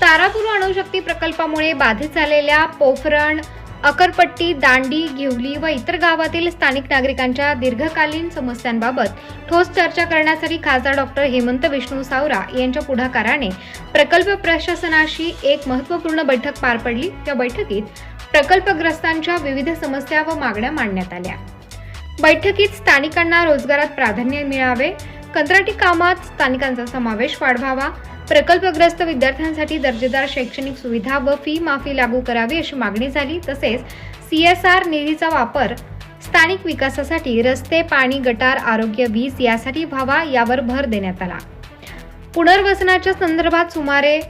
तारापूर अणुशक्ती प्रकल्पामुळे बाधित झालेल्या पोफरण अकरपट्टी दांडी घेवली व इतर गावातील स्थानिक नागरिकांच्या दीर्घकालीन समस्यांबाबत ठोस चर्चा करण्यासाठी खासदार डॉक्टर हेमंत विष्णू सावरा यांच्या पुढाकाराने प्रकल्प प्रशासनाशी एक महत्त्वपूर्ण बैठक पार पडली. त्या बैठकीत प्रकल्पग्रस्तांच्या विविध समस्या व मागण्या मांडण्यात आल्या. बैठकीत स्थानिकांना रोजगारात प्राधान्य मिळावे कंत्राटी कामात स्थानिकांचा समावेश वाढवावा प्रकल्पग्रस्त विद्यार्थ्यांसाठी दर्जेदार शैक्षणिक सुविधा व फी माफी लागू करावी अशी मागणी झाली. तसेच सी एस आर निधीचा वापर स्थानिक विकासासाठी रस्ते पाणी गटार आरोग्य वीज यासाठी व्हावा यावर भर देण्यात आला. पुनर्वसनाच्या संदर्भात सुमारे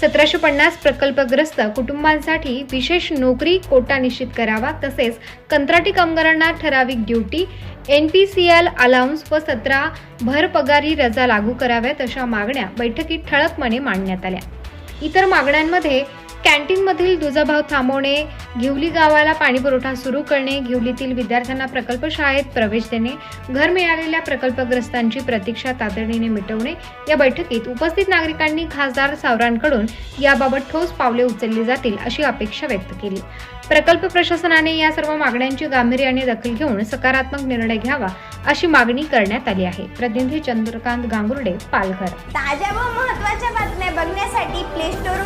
सतराशे पन्नास प्रकल्पग्रस्त कुटुंबांसाठी विशेष नोकरी कोटा निश्चित करावा. तसेच कंत्राटी कामगारांना ठराविक duty N P C L allowance व सतरा भरपगारी रजा लागू कराव्यात अशा मागण्या बैठकीत ठळकपणे मांडण्यात आल्या. इतर मागण्यांमध्ये कॅन्टीनमधील दुजाभाव थांबवणे घेवली गावाला पाणीपुरवठा सुरू करणे घेवलीतील विद्यार्थ्यांना प्रकल्प शाळेत प्रवेश देणे घर मिळालेल्या प्रकल्पग्रस्तांची प्रतीक्षा तातडीने मिटवणे या बैठकीत उपस्थित नागरिकांनी खासदार सावरांकडून याबाबत ठोस पावले उचलली जातील अशी अपेक्षा व्यक्त केली. प्रकल्प प्रशासनाने या सर्व मागण्यांची गांभीर्याने दखल घेऊन सकारात्मक निर्णय घ्यावा अशी मागणी करण्यात आली आहे. प्रतिनिधी चंद्रकांत गांगुर्डे पालघर. ताज्या व महत्त्वाच्या बातम्या बघण्यासाठी प्ले स्टोर